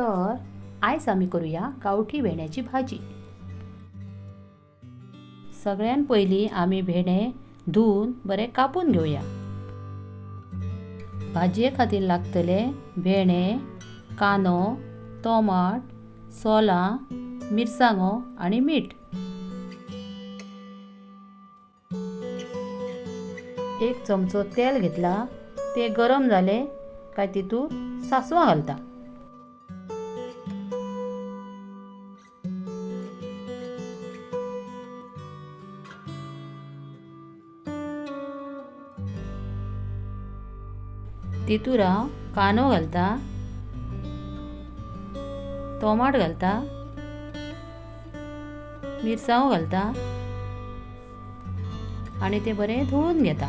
तर आयज आमी करूया गांवठी भेंड्याची भाजी. सगळ्यान पयलीं आमी भेंडे धुवन बरे कापून घेवया भाजये खातीर लागतले भेंडे कांदो टोमाट सोलां मिरसांगो आनी मीठ. एक चमचो तेल घेतला ते गरम जाले काय तितूंत सासवां घालता. तितूर हांव कांदो घालता? टोमाट घालता? मिरसांव घालता? आनी ते बरें धुवून घेता.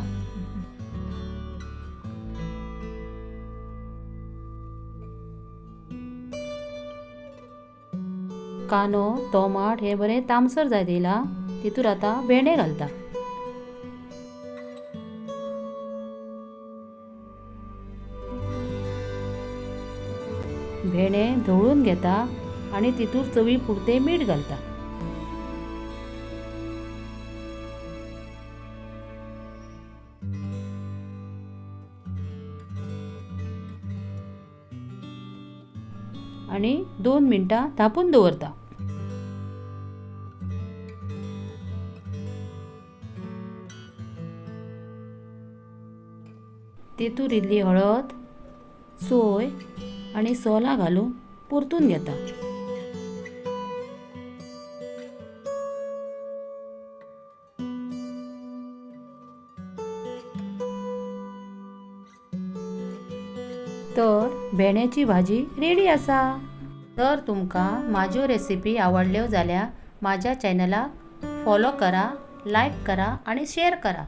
कांदो टोमाट हे बरें तामसर जाय दिला तितूर आतां भेंडे घालता. भेंडे धवळून घेता आनी तितूर चवी पुरते मीठ घालता. आनी दोन मिनटां थापून दवरता. तितूर इल्ली हळद सोय आनी सोलां घालून परतून घेता. तर भेंड्याची भाजी रेडी आसा तर तुमकां म्हाज्यो रेसिपी आवडल्यो जाल्यार म्हाज्या चॅनलाक फॉलो करा लायक करा आनी शेअर करा.